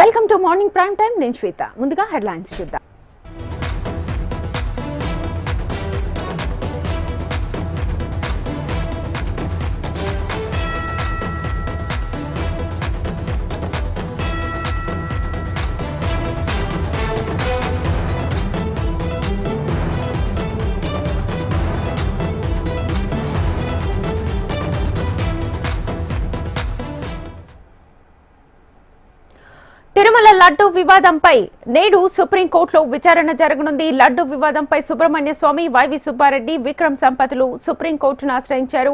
Welcome to morning prime time నేను శ్వేత. ముందుగా headlines చూద్దాం. తిరుమల లడ్డు వివాదంపై నేడు సుప్రీంకోర్టులో విచారణ జరగనుంది. లడ్డు వివాదంపై సుబ్రహ్మణ్య స్వామి వైవి సుబ్బారెడ్డి విక్రమ్ సంపతులు సుప్రీంకోర్టును ఆశ్రయించారు.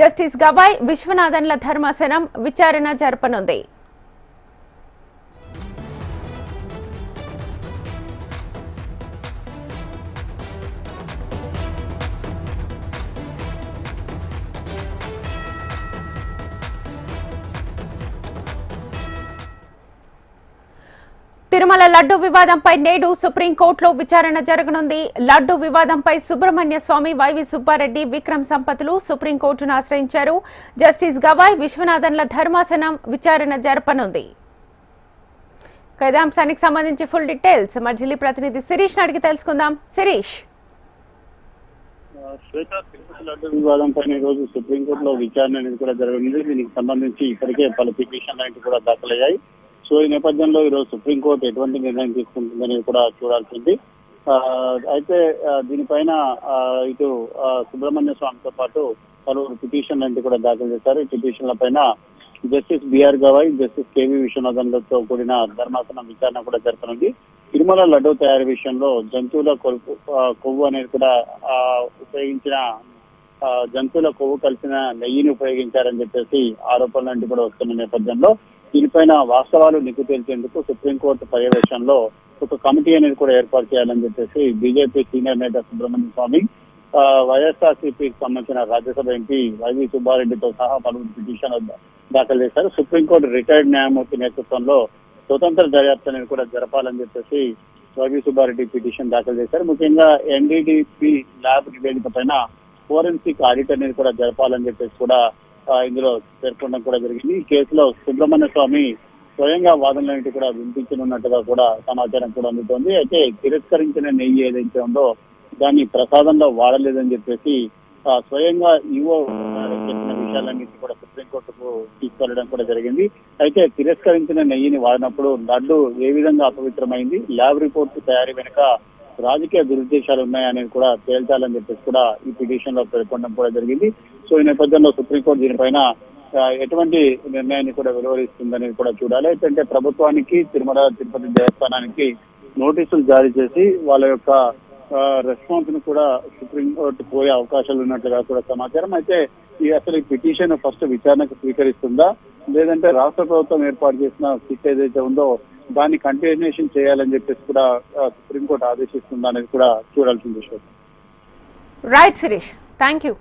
జస్టిస్ గవాయ్ విశ్వనాథన్ల ధర్మాసనం విచారణ జరపనుంది. తిరుమల లడ్డు వివాదంపై నేడు సుప్రీంకోర్టులో విచారణ జరగనుంది. లడ్డు వివాదంపై సుబ్రహ్మణ్య స్వామి వైవి సుబ్బారెడ్డి విక్రమ్ సంపతులు సుప్రీంకోర్టును ఆశ్రయించారు. జస్టిస్ గవాయ్ విశ్వనాథన్ల ధర్మాసనం విచారణ జరపనుంది. ఇక సంబంధించి ఫుల్ డీటెయిల్స్ మా ఢిల్లీ ప్రతినిధి శిరీష్ అడిగి తెలుసుకుందాం. శిరీష్. శ్వేత తిరుపతి లడ్డు వివాదంపై ఈ రోజు సుప్రీంకోర్టులో విచారణ అనేది కూడా జరగనుంది. దీనికి సంబంధించి ఇప్పటికే పలు పిటిషన్ లాంటివి కూడా దాఖలయ్యాయి. సో ఈ నేపథ్యంలో ఈ రోజు సుప్రీంకోర్టు ఎటువంటి నిర్ణయం తీసుకుంటుందని కూడా చూడాల్సింది. ఆ, అయితే దీనిపైన ఆ, ఇటు సుబ్రహ్మణ్య స్వామితో పాటు పలువురు పిటిషన్ లాంటివి కూడా దాఖలు చేశారు. ఈ పిటిషన్ల పైన justice BR Gavai justice KV విశ్వనాథన్లతో కూడిన ధర్మాసనం విచారణ కూడా జరపనుంది. తిరుమల లడ్డు తయారీ విషయంలో జంతువుల కొలుపు ఆ, కొవ్వు అనేది కూడా ఆ, ఉపయోగించిన ఆ, జంతువుల కొవ్వు కలిసిన నెయ్యిని ఉపయోగించారని చెప్పేసి ఆరోపణలు కూడా వస్తున్న నేపథ్యంలో దీనిపైన వాస్తవాలు నిగ్గు తేల్చేందుకు సుప్రీంకోర్టు పర్యవేక్షణలో ఒక కమిటీ అనేది కూడా ఏర్పాటు చేయాలని చెప్పేసి బీజేపీ సీనియర్ నేత సుబ్రహ్మణ్య స్వామి ఆ, వైఎస్ఆర్సీపీకి సంబంధించిన రాజ్యసభ ఎంపీ వైవి సుబ్బారెడ్డితో సహా పలువురు పిటిషన్ దాఖలు చేశారు. సుప్రీంకోర్టు రిటైర్డ్ న్యాయమూర్తి నేతృత్వంలో స్వతంత్ర దర్యాప్తు అనేది కూడా జరపాలని చెప్పేసి వైవి సుబ్బారెడ్డి పిటిషన్ దాఖలు చేశారు. ముఖ్యంగా ఎన్డీడీపీ ల్యాబ్ నివేదిక పైన ఫోరెన్సిక్ ఆడిట్ అనేది కూడా జరపాలని చెప్పేసి కూడా ఇందులో పేర్కొనడం కూడా జరిగింది. ఈ కేసులో సుబ్రహ్మణ్య స్వామి స్వయంగా వాదనలన్నిటి కూడా వినిపించనున్నట్టుగా కూడా సమాచారం కూడా అందుతోంది. అయితే తిరస్కరించిన నెయ్యి ఏదైతే ఉందో దాన్ని ప్రసాదంలో వాడలేదని చెప్పేసి ఆ, స్వయంగా ఈవో చెప్పిన విషయాలన్నింటి కూడా సుప్రీంకోర్టుకు తీసుకెళ్ళడం కూడా జరిగింది. అయితే తిరస్కరించిన నెయ్యిని వాడినప్పుడు లడ్డు ఏ విధంగా అపవిత్రమైంది ల్యాబ్ రిపోర్ట్ తయారీ వెనుక రాజకీయ దురుద్దేశాలు ఉన్నాయనేది కూడా తేల్చాలని చెప్పేసి కూడా ఈ పిటిషన్లో పేర్కొనడం కూడా జరిగింది. సో ఈ నేపథ్యంలో సుప్రీంకోర్టు దీనిపైన ఎటువంటి నిర్ణయాన్ని కూడా వెలువరిస్తుందని కూడా చూడాలి. అయితే ప్రభుత్వానికి తిరుమల తిరుపతి దేవస్థానానికి నోటీసులు జారీ చేసి వాళ్ళ యొక్క రెస్పాన్స్ను కూడా సుప్రీంకోర్టు పోయే అవకాశాలు ఉన్నట్లుగా కూడా సమాచారం. అయితే ఈ అసలు ఈ పిటిషన్ ఫస్ట్ విచారణకు స్వీకరిస్తుందా? లేదంటే రాష్ట్ర ప్రభుత్వం ఏర్పాటు చేసిన సిట్ ఏదైతే ఉందో దాన్ని కంటిన్యూషన్ చేయాలని చెప్పేసి కూడా సుప్రీంకోర్టు ఆదేశిస్తుందా అనేది కూడా చూడాల్సిన రైట్ శిరీష్ థ్యాంక్ యూ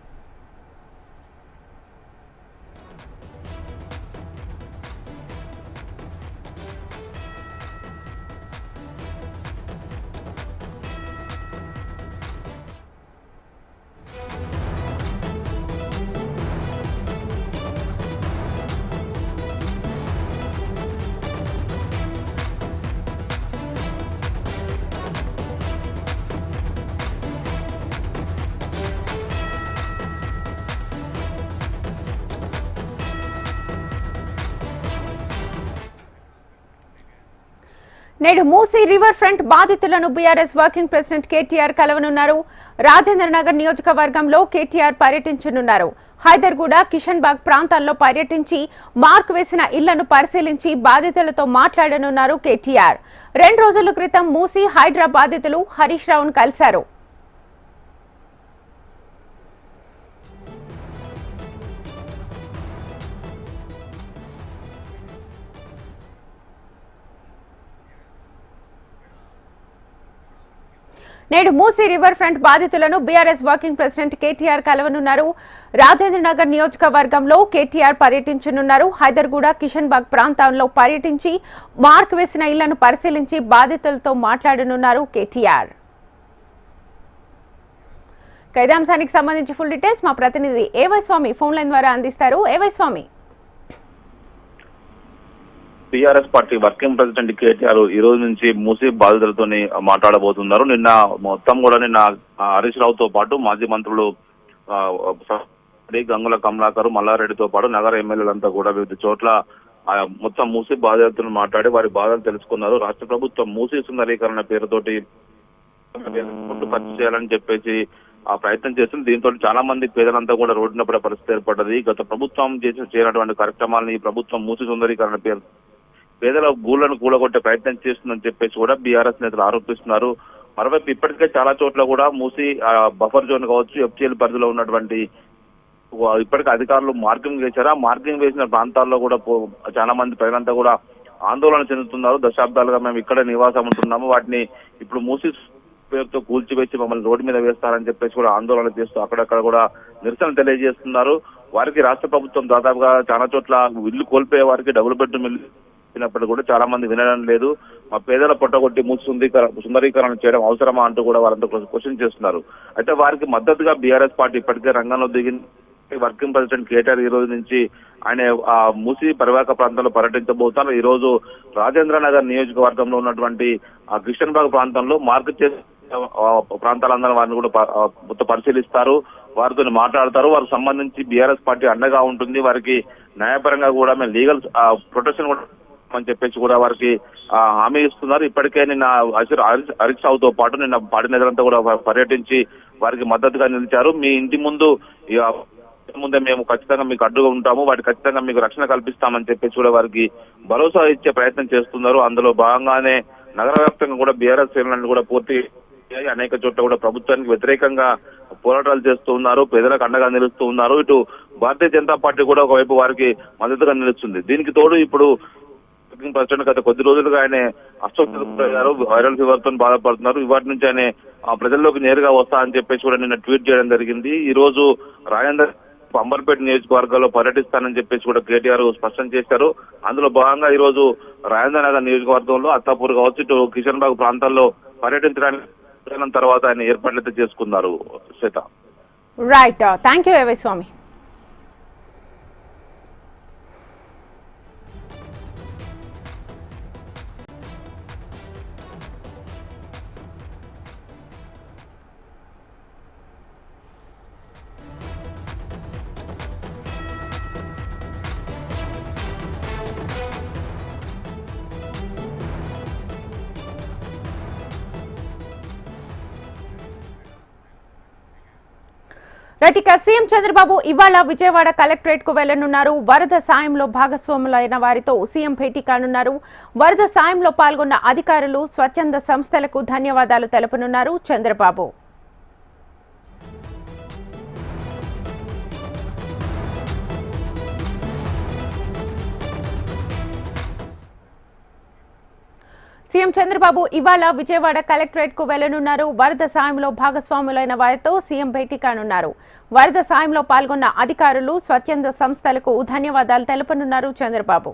నేడు మూసీ రివర్ ఫ్రంట్ బాధితులను బీఆర్ఎస్ వర్కింగ్ ప్రెసిడెంట్ కేటీఆర్ కలవనున్నారు. రాజేంద్ర నగర్ నియోజకవర్గంలో కేటీఆర్ పర్యటించనున్నారు. హైదర్గూడ కిషన్ బాగ్ ప్రాంతాల్లో పర్యటించి మార్క్ వేసిన ఇళ్ళను పరిశీలించి బాధితులతో మాట్లాడనున్నారు కేటీఆర్. రెండు రోజుల క్రితం మూసీ హైడ్రా బాధితులు హరీష్ రావును కలిశారు. నేడు మూసీ రివర్ ఫ్రంట్ బాధితులను బీఆర్ఎస్ వర్కింగ్ ప్రెసిడెంట్ కేటీఆర్ కలవనున్నారు. రాజేంద్రనగర్ నియోజకవర్గంలో కేటీఆర్ పర్యటించనున్నారు. హైదర్గూడ కిషన్ బాగ్ ప్రాంతంలో పర్యటించి మార్క్ వేసిన ఇళ్ళను పరిశీలించి బాధితులతో మాట్లాడనున్నారు కేటీఆర్. కైదాంశానికి సంబంధించి ఫుల్ డీటెయిల్స్ మా ప్రతినిధి ఏవై స్వామి ఫోన్ లైన్ ద్వారా అందిస్తారు. AY Swamy TRS party working president KTR ఈ రోజు నుంచి మూసీ బాధితులతో మాట్లాడబోతున్నారు. నిన్న మొత్తం కూడా నిన్న హరీష్ హరీష్ రావుతో పాటు మాజీ మంత్రులు గంగుల కమలాకర్ మల్లారెడ్డితో పాటు నగర ఎమ్మెల్యేలంతా కూడా వివిధ చోట్ల మొత్తం మూసీ బాధితులను మాట్లాడి వారి బాధలు తెలుసుకున్నారు. రాష్ట్ర ప్రభుత్వం మూసీ సుందరీకరణ పేరుతోటి ఖర్చు చేయాలని చెప్పేసి ఆ ప్రయత్నం చేస్తుంది. దీంతో చాలా మంది పేదలంతా కూడా రోడ్డున పడే పరిస్థితి ఏర్పడ్డది. గత ప్రభుత్వం చేసిన చేయనటువంటి కార్యక్రమాలను ఈ ప్రభుత్వం మూసి సుందరీకరణ పేరు పేదల గూళ్ళను కూలగొట్టే ప్రయత్నం చేస్తుందని చెప్పేసి కూడా బీఆర్ఎస్ నేతలు ఆరోపిస్తున్నారు. మరోవైపు ఇప్పటికే చాలా చోట్ల కూడా మూసి బఫర్ జోన్ కావచ్చు ఎఫ్టీఎల్ పరిధిలో ఉన్నటువంటి ఇప్పటికే అధికారులు మార్కింగ్ వేశారు. ఆ మార్కింగ్ వేసిన ప్రాంతాల్లో కూడా చాలా మంది ప్రజలంతా కూడా ఆందోళన చెందుతున్నారు. దశాబ్దాలుగా మేము ఇక్కడ నివాసం ఉంటున్నాము. వాటిని ఇప్పుడు మూసి పేరుతో కూల్చివేసి మమ్మల్ని రోడ్డు మీద వేస్తారని చెప్పేసి కూడా ఆందోళన చేస్తూ అక్కడక్కడ కూడా నిరసన తెలియజేస్తున్నారు. వారికి రాష్ట్ర ప్రభుత్వం దాదాపుగా చాలా చోట్ల ఇల్లు కోల్పోయే వారికి డబుల్ బెడ్రూమ్ ఇల్లు ఇచ్చినప్పుడు కూడా చాలా మంది వినడం లేదు. మా పేదల పొట్టగొట్టి మూసి సుందరీకరణ చేయడం అవసరమా అంటూ కూడా వారంతా క్వశ్చన్ చేస్తున్నారు. అయితే వారికి మద్దతుగా బీఆర్ఎస్ పార్టీ ఇప్పటికే రంగంలో దిగింది. వర్కింగ్ ప్రెసిడెంట్ కేటీఆర్ ఈ రోజు నుంచి ఆయన ఆ మూసి పరివాహక ప్రాంతంలో పర్యటించబోతున్నారు. ఈ రోజు రాజేంద్ర నగర్ నియోజకవర్గంలో ఉన్నటువంటి ఆ కిషన్బాగ్ ప్రాంతంలో మార్కెట్ చేసే ప్రాంతాలందరూ వారిని కూడా మొత్తం పరిశీలిస్తారు. వారితో మాట్లాడతారు. వారికి సంబంధించి బీఆర్ఎస్ పార్టీ అండగా ఉంటుంది. వారికి న్యాయపరంగా కూడా మేము లీగల్ ప్రొటెక్షన్ కూడా అని చెప్పేసి కూడా వారికి హామీ ఇస్తున్నారు. ఇప్పటికే నిన్న హరీష్ హరీష్- రావు తో పాటు నిన్న పార్టీ నేతలంతా కూడా పర్యటించి వారికి మద్దతుగా నిలిచారు. మీ ఇంటి ముందు ఇక ముందే మేము ఖచ్చితంగా మీకు అడ్డుగా ఉంటాము. వాటి ఖచ్చితంగా మీకు రక్షణ కల్పిస్తామని చెప్పేసి కూడా వారికి భరోసా ఇచ్చే ప్రయత్నం చేస్తున్నారు. అందులో భాగంగానే నగర వ్యాప్తంగా కూడా బీఆర్ఎస్ శ్రేణులను కూడా పూర్తి అనేక చోట్ల కూడా ప్రభుత్వానికి వ్యతిరేకంగా పోరాటాలు చేస్తూ ఉన్నారు. పేదలకు అండగా నిలుస్తూ ఉన్నారు. ఇటు భారతీయ జనతా పార్టీ కూడా ఒకవైపు వారికి మద్దతుగా నిలుస్తుంది. దీనికి తోడు ఇప్పుడు వర్కింగ్ ప్రెసిడెంట్ గత కొద్ది రోజులుగా ఆయన అస్వస్థయ్యారు వైరల్ ఫీవర్తో బాధపడుతున్నారు. వాటి నుంచి ఆయన ఆ, ప్రజల్లోకి నేరుగా వస్తా అని చెప్పేసి కూడా నిన్న ట్వీట్ చేయడం జరిగింది. ఈ రోజు రాజేందర్ అంబర్పేట నియోజకవర్గాల్లో పర్యటిస్తానని చెప్పేసి కూడా కేటీఆర్ స్పష్టం చేశారు. అందులో భాగంగా ఈ రోజు రాజేంద్ర నగర్ నియోజకవర్గంలో అత్తాపూర్ కావచ్చు ఇటు కిషన్ బాగ్ ప్రాంతాల్లో పర్యటించడానికి తర్వాత ఆయన ఏర్పాట్లు అయితే చేసుకున్నారు. Shweta. Right thank you A Y Swamy. ఇక సీఎం చంద్రబాబు ఇవాళ విజయవాడ కలెక్టరేట్కు వెళ్ళనున్నారు వరద సాయంలో భాగస్వాములైన వారితో సీఎం భేటీ కానున్నారు. వరద సాయంలో పాల్గొన్న అధికారులు స్వచ్ఛంద సంస్థలకు ధన్యవాదాలు తెలుపనున్నారు. చంద్రబాబు సీఎం చంద్రబాబు ఇవాళ విజయవాడ కలెక్టరేట్కు వెళ్ళనున్నారు. వరద సాయంలో భాగస్వాములైన వారితో సీఎం భేటీ కానున్నారు. వరద సాయంలో పాల్గొన్న అధికారులు స్వచ్ఛంద సంస్థలకు ధన్యవాదాలు తెలపనున్నారు చంద్రబాబు.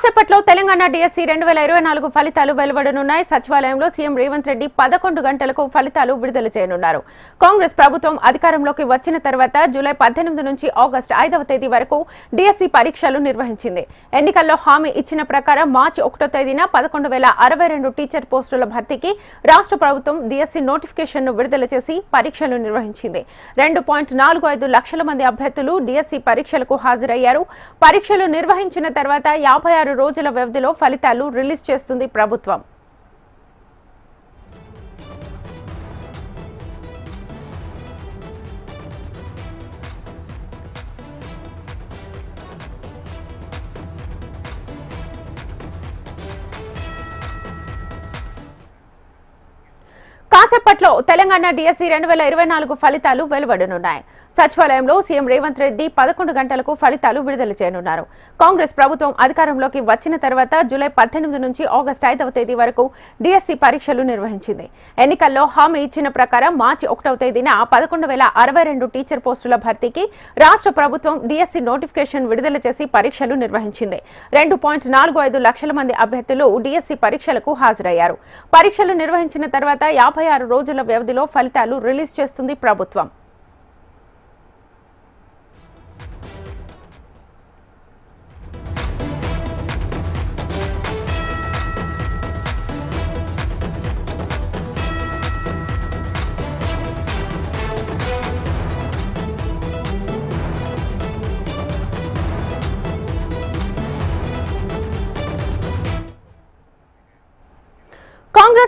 కాసేపట్లో తెలంగాణ డిఎస్సి రెండు వేల ఇరవై నాలుగు ఫలితాలు వెలువడనున్నాయి. సచివాలయంలో సీఎం రేవంత్ రెడ్డి పదకొండు గంటలకు ఫలితాలు విడుదల చేయనున్నారు. కాంగ్రెస్ ప్రభుత్వం అధికారంలోకి వచ్చిన తర్వాత జూలై పద్దెనిమిది నుంచి ఆగస్టు ఐదవ తేదీ వరకు డిఎస్సి పరీక్షలు నిర్వహించింది. ఎన్నికల్లో హామీ ఇచ్చిన ప్రకారం మార్చి ఒకటో తేదీన పదకొండు వేల అరవై రెండు టీచర్ పోస్టుల భర్తీకి రాష్ట్ర ప్రభుత్వం డిఎస్సి నోటిఫికేషన్ను విడుదల చేసి పరీక్షలు నిర్వహించింది. రెండు పాయింట్ నాలుగు ఐదు లక్షల మంది అభ్యర్థులు డిఎస్సి పరీక్షలకు హాజరయ్యారు. పరీక్షలు నిర్వహించిన తర్వాత యాభై ఆరు ఆరు రోజుల వ్యవధిలో ఫలితాలు రిలీజ్ చేస్తుంది ప్రభుత్వం. కాసేపట్లో తెలంగాణ డిఎస్సి రెండు వేల ఇరవై నాలుగు ఫలితాలు వెలువడనున్నాయి. సచివాలయంలో సీఎం రేవంత్ రెడ్డి పదకొండు గంటలకు ఫలితాలు విడుదల చేయనున్నారు. కాంగ్రెస్ ప్రభుత్వం అధికారంలోకి వచ్చిన తర్వాత జూలై పద్దెనిమిది నుంచి ఆగస్టు ఐదవ తేదీ వరకు డిఎస్సి పరీక్షలు నిర్వహించింది. ఎన్నికల్లో హామీ ఇచ్చిన ప్రకారం మార్చి ఒకటవ తేదీన పదకొండు వేల అరవై రెండు టీచర్ పోస్టుల భర్తీకి రాష్ట్ర ప్రభుత్వం డిఎస్సి నోటిఫికేషన్ విడుదల చేసి పరీక్షలు నిర్వహించింది. రెండు పాయింట్ నాలుగు ఐదు లక్షల మంది అభ్యర్థులు డిఎస్సి పరీక్షలకు హాజరయ్యారు. పరీక్షలు నిర్వహించిన తర్వాత యాభై ఆరు రోజుల వ్యవధిలో ఫలితాలు రిలీజ్ చేస్తుంది ప్రభుత్వం.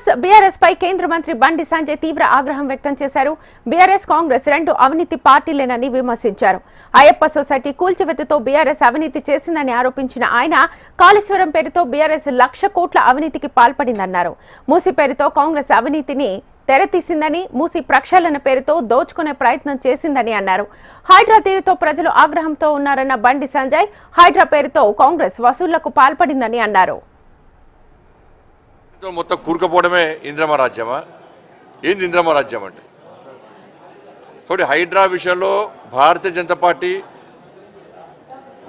కాంగ్రెస్ బీఆర్ఎస్ పై కేంద్ర మంత్రి బండి సంజయ్ తీవ్ర ఆగ్రహం వ్యక్తం చేశారు. బీఆర్ఎస్ కాంగ్రెస్ రెండు అవినీతి పార్టీలేనని విమర్శించారు. అయ్యప్ప సొసైటీ కూల్చివేతతో బీఆర్ఎస్ అవినీతి చేసిందని ఆరోపించిన ఆయన కాళేశ్వరం పేరుతో బీఆర్ఎస్ లక్ష కోట్ల అవినీతికి పాల్పడిందన్నారు. మూసి పేరుతో కాంగ్రెస్ అవినీతిని తెరతీసిందని మూసి ప్రక్షాళన పేరుతో దోచుకునే ప్రయత్నం చేసిందని అన్నారు. హైడ్రా తీరుతో ప్రజలు ఆగ్రహంతో ఉన్నారన్న బండి సంజయ్ హైడ్రా పేరుతో కాంగ్రెస్ వసూళ్ళకు పాల్పడిందని అన్నారు. మొత్తం కూరుకుపోవడమే ఇంద్రమ రాజ్యమా? ఏంది ఇంద్రమ రాజ్యం అంటే? కాబట్టి హైడ్రా విషయంలో భారతీయ జనతా పార్టీ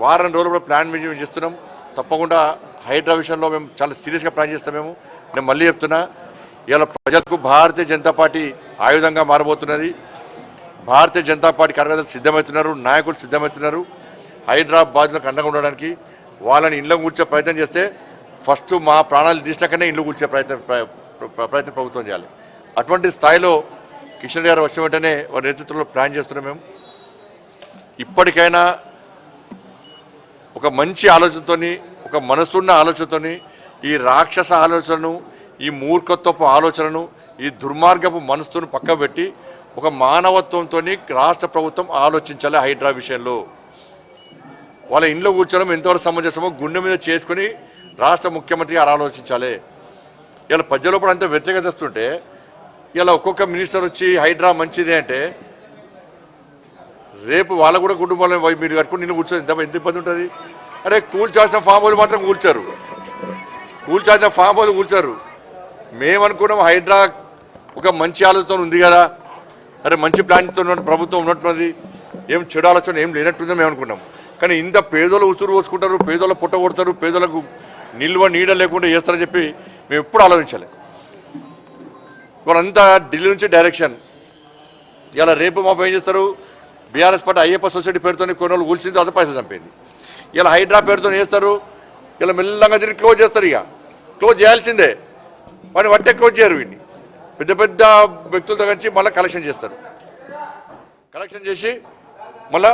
వారం రోజులు కూడా ప్లాన్ మేము చేస్తున్నాం. తప్పకుండా హైడ్రా విషయంలో మేము చాలా సీరియస్గా ప్లాన్ చేస్తాం మేము. నేను మళ్ళీ చెప్తున్నా ఇలా ప్రజలకు భారతీయ జనతా పార్టీ ఆయుధంగా మారబోతున్నది. భారతీయ జనతా పార్టీ కార్యకర్తలు సిద్ధమవుతున్నారు నాయకులు సిద్ధమవుతున్నారు. హైదరాబాద్లకు అండగా ఉండడానికి వాళ్ళని ఇళ్ళ కూర్చే ప్రయత్నం చేస్తే ఫస్ట్ మా ప్రాణాలు తీసినాకనే ఇల్లు కూర్చే ప్రయత్నం ప్ర- ప్రయత్నం ప్రభుత్వం చేయాలి. అటువంటి స్థాయిలో కిషన్ గారు వచ్చిన వెంటనే వారి నేతృత్వంలో ప్లాన్ చేస్తున్నాం మేము. ఇప్పటికైనా ఒక మంచి ఆలోచనతోని ఒక మనసున్న ఆలోచనతోని ఈ రాక్షస ఆలోచనను ఈ మూర్ఖత్వపు ఆలోచనను ఈ దుర్మార్గపు మనసును పక్క పెట్టి ఒక మానవత్వంతో రాష్ట్ర ప్రభుత్వం ఆలోచించాలి హైడ్రా విషయంలో. వాళ్ళ ఇంట్లో కూర్చోవడం ఎంతవరకు సమంజసమో గుండె మీద చేసుకుని రాష్ట్ర ముఖ్యమంత్రి గారు ఆలోచించాలి. ఇలా ప్రజలు కూడా అంత వ్యతిరేకతస్తుంటే ఇలా ఒక్కొక్క మినిస్టర్ వచ్చి హైడ్రా మంచిదే అంటే రేపు వాళ్ళ కూడా కుటుంబాలను మీరు కట్టుకుని నిన్ను కూర్చొని ఎంత ఎంత ఇబ్బంది ఉంటుంది? అరే కూల్చాల్సిన ఫామ్ హౌలు మాత్రం కూల్చారు. కూల్చాల్సిన ఫామ్ హౌలు కూల్చారు. మేమనుకున్నాం హైడ్రా ఒక మంచి ఆలోచన ఉంది కదా. అరే మంచి ప్లాన్తో ఉన్న ప్రభుత్వం ఉన్నట్టున్నది. ఏం చెడు ఆలోచన ఏం లేనట్టుందని మేము అనుకున్నాం కానీ ఇంత పేదోళ్ళు ఉసురు పోసుకుంటారు పేదోళ్ళు పుట్ట కొడతారు పేదోళ్ళకు నిల్వ నీడ లేకుండా చేస్తారని చెప్పి మేము ఎప్పుడు ఆలోచించాలి ఇవాళంతా ఢిల్లీ నుంచి డైరెక్షన్. ఇలా రేపు మా ఏం చేస్తారు? బీఆర్ఎస్ పార్టీ అయ్యప్ప సొసైటీ పేరుతో కొన్ని రోజులు కూల్చింది అది పైసలు చంపేది. ఇలా హైడ్రా పేరుతో చేస్తారు. ఇలా మెల్లగా తిరిగి క్లోజ్ చేస్తారు ఇక. క్లోజ్ చేయాల్సిందే. వాడిని వట్టే క్లోజ్ చేయరు వీడిని. పెద్ద పెద్ద వ్యక్తులతో కలిసి మళ్ళీ కలెక్షన్ చేస్తారు. కలెక్షన్ చేసి మళ్ళీ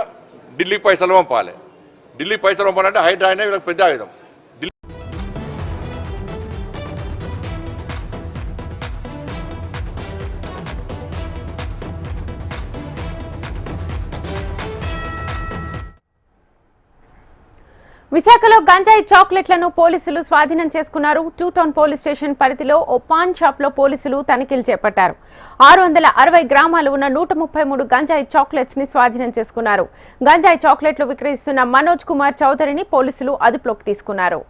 ఢిల్లీకి పైసలు పంపాలి. ఢిల్లీ పైసలు పంపాలంటే హైడ్రా అయినా వీళ్ళకి పెద్ద ఆయుధం. విశాఖలో గంజాయి చాక్లెట్లను పోలీసులు స్వాధీనం చేసుకున్నారు. టూ టౌన్ పోలీస్ స్టేషన్ పరిధిలో ఓ పాన్ షాప్లో పోలీసులు తనిఖీలు చేపట్టారు. ఆరు వందల అరవై గ్రామాలు ఉన్న నూట ముప్పై మూడు గంజాయి చాక్లెట్స్ని స్వాధీనం చేసుకున్నారు. గంజాయి చాక్లెట్లు విక్రయిస్తున్న మనోజ్ కుమార్ చౌదరిని పోలీసులు అదుపులోకి తీసుకున్నారు.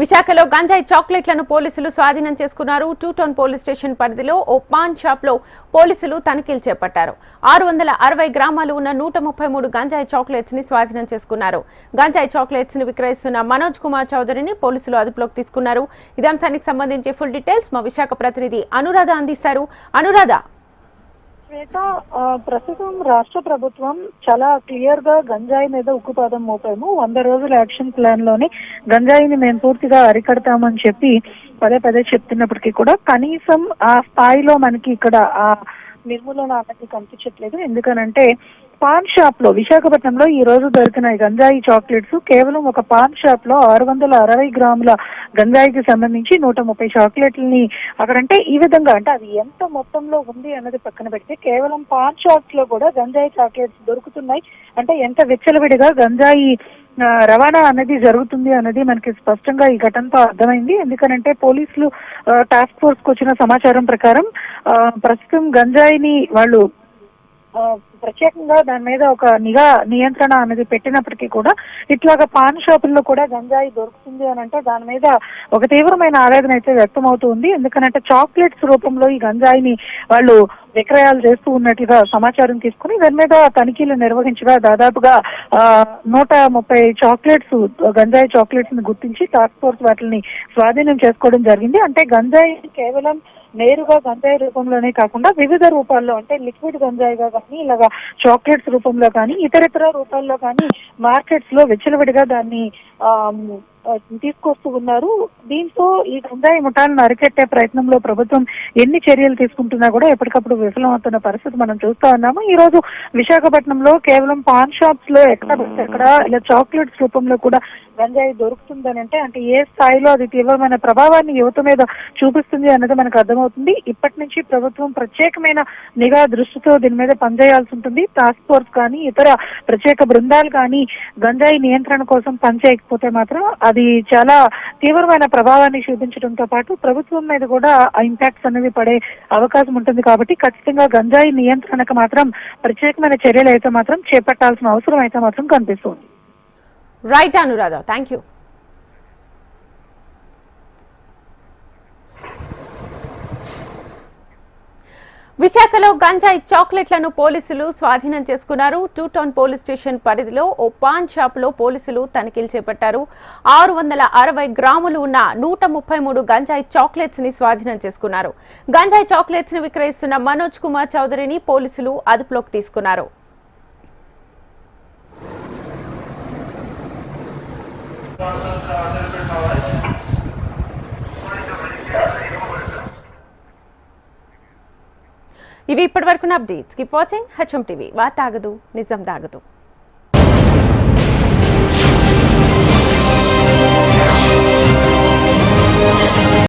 విశాఖలో గంజాయి చాక్లెట్లను పోలీసులు స్వాధీనం చేసుకున్నారు. టూ టౌన్ పోలీస్ స్టేషన్ పరిధిలో ఓ పాన్ షాప్లో పోలీసులు తనిఖీలు చేపట్టారు. ఆరు వందల అరవై గ్రామాలు ఉన్న నూట ముప్పై మూడు గంజాయి చాక్లెట్స్ని స్వాధీనం చేసుకున్నారు. గంజాయి చాక్లెట్స్ని విక్రయిస్తున్న మనోజ్ కుమార్ చౌదరిని పోలీసులు అదుపులోకి తీసుకున్నారు. ఇదే అంశానికి సంబంధించి ఫుల్ డీటెయిల్స్ మా విశాఖ ప్రతినిధి అనురాధ అందిస్తారు. అనురాధ శ్వేత ప్రస్తుతం రాష్ట్ర ప్రభుత్వం చాలా క్లియర్గా గంజాయి మీద ఉక్కుపాదం మోపాము. వంద రోజుల యాక్షన్ ప్లాన్లోని గంజాయిని మేము పూర్తిగా అరికడతామని చెప్పి పదే పదే చెప్తున్నప్పటికీ కూడా కనీసం ఆ స్థాయిలో మనకి ఇక్కడ ఆ నిర్మూలన అనేది కనిపించట్లేదు. ఎందుకనంటే పాన్ షాప్లో విశాఖపట్నంలో ఈ రోజు దొరికిన గంజాయి చాక్లెట్స్. కేవలం ఒక పాన్ షాప్లో ఆరు వందల అరవై గ్రాముల గంజాయికి సంబంధించి నూట ముప్పై చాక్లెట్లని అక్కడంటే ఈ విధంగా అంటే అది ఎంత మొత్తంలో ఉంది అన్నది పక్కన పెడితే కేవలం పాన్ షాప్స్లో కూడా గంజాయి చాక్లెట్స్ దొరుకుతున్నాయి. అంటే ఎంత విచ్చలవిడిగా గంజాయి రవాణా అనేది జరుగుతుంది అనేది మనకి స్పష్టంగా ఈ ఘటనతో అర్థమైంది. ఎందుకనంటే పోలీసులు టాస్క్ ఫోర్స్కు వచ్చిన సమాచారం ప్రకారం ఆ, ప్రస్తుతం గంజాయిని వాళ్ళు ఆ, ప్రత్యేకంగా దాని మీద ఒక నిఘా నియంత్రణ అనేది పెట్టినప్పటికీ కూడా ఇట్లాగా పాన్ షాపుల్లో కూడా గంజాయి దొరుకుతుంది అని అంటే దాని మీద ఒక తీవ్రమైన ఆవేదన అయితే వ్యక్తం అవుతుంది ఎందుకంటే చాక్లెట్స్ రూపంలో ఈ గంజాయిని వాళ్ళు విక్రయాలు చేస్తూ ఉన్నట్లుగా సమాచారం తీసుకుని దాని మీద తనిఖీలు నిర్వహించగా దాదాపుగా నూట ముప్పై చాక్లెట్స్ గంజాయి చాక్లెట్స్ని గుర్తించి టాస్క్ ఫోర్స్ వాటిని స్వాధీనం చేసుకోవడం జరిగింది. అంటే గంజాయి కేవలం నేరుగా గంజాయి రూపంలోనే కాకుండా వివిధ రూపాల్లో అంటే లిక్విడ్ గంజాయిగా కానీ ఇలాగా చాక్లెట్స్ రూపంలో కానీ ఇతరితర రూపాల్లో కానీ మార్కెట్స్లో విచ్చలవిడిగా దాన్ని ఆ, తీసుకొస్తూ ఉన్నారు దీంతో ఈ గంజాయి ముఠాలను అరికట్టే ప్రయత్నంలో ప్రభుత్వం ఎన్ని చర్యలు తీసుకుంటున్నా కూడా ఎప్పటికప్పుడు విఫలమవుతున్న పరిస్థితి మనం చూస్తా ఉన్నాము. ఈ రోజు విశాఖపట్నంలో కేవలం పాన్ షాప్స్లో ఎక్కడ ఎక్కడ ఇలా చాక్లెట్స్ రూపంలో కూడా గంజాయి దొరుకుతుందని అంటే అంటే ఏ స్థాయిలో అది తీవ్రమైన ప్రభావాన్ని యువత మీద చూపిస్తుంది అన్నది మనకు అర్థమవుతుంది. ఇప్పటి నుంచి ప్రభుత్వం ప్రత్యేకమైన నిఘా దృష్టితో దీని మీద పనిచేయాల్సి ఉంటుంది. టాస్క్ ఫోర్స్ కానీ ఇతర ప్రత్యేక బృందాలు కానీ గంజాయి నియంత్రణ కోసం పనిచేయకపోతే మాత్రం అది చాలా తీవ్రమైన ప్రభావాన్ని చూపించడంతో పాటు ప్రభుత్వం మీద కూడా ఇంపాక్ట్స్ అనేవి పడే అవకాశం ఉంటుంది కాబట్టి ఖచ్చితంగా గంజాయి నియంత్రణకు మాత్రం ప్రత్యేకమైన చర్యలు అయితే మాత్రం చేపట్టాల్సిన అవసరం అయితే మాత్రం కనిపిస్తుంది. రైట్ అనురాధ థ్యాంక్ యూ విశాఖలో గంజాయి చాక్లెట్లను పోలీసులు స్వాధీనం చేసుకున్నారు. టూ టౌన్ పోలీస్ స్టేషన్ పరిధిలో ఓ పాన్ షాప్లో పోలీసులు తనిఖీలు చేపట్టారు. ఆరు వందల అరవై గ్రాములు ఉన్న నూట ముప్పై మూడు గంజాయి చాక్లెట్స్ని స్వాధీనం చేసుకున్నారు. గంజాయి చాక్లెట్స్ని విక్రయిస్తున్న మనోజ్ కుమార్ చౌదరిని పోలీసులు అదుపులోకి తీసుకున్నారు. ఇవి ఇప్పటి వరకు updates. Keep watching HM TV వార్త ఆగదు నిజం దాగదు.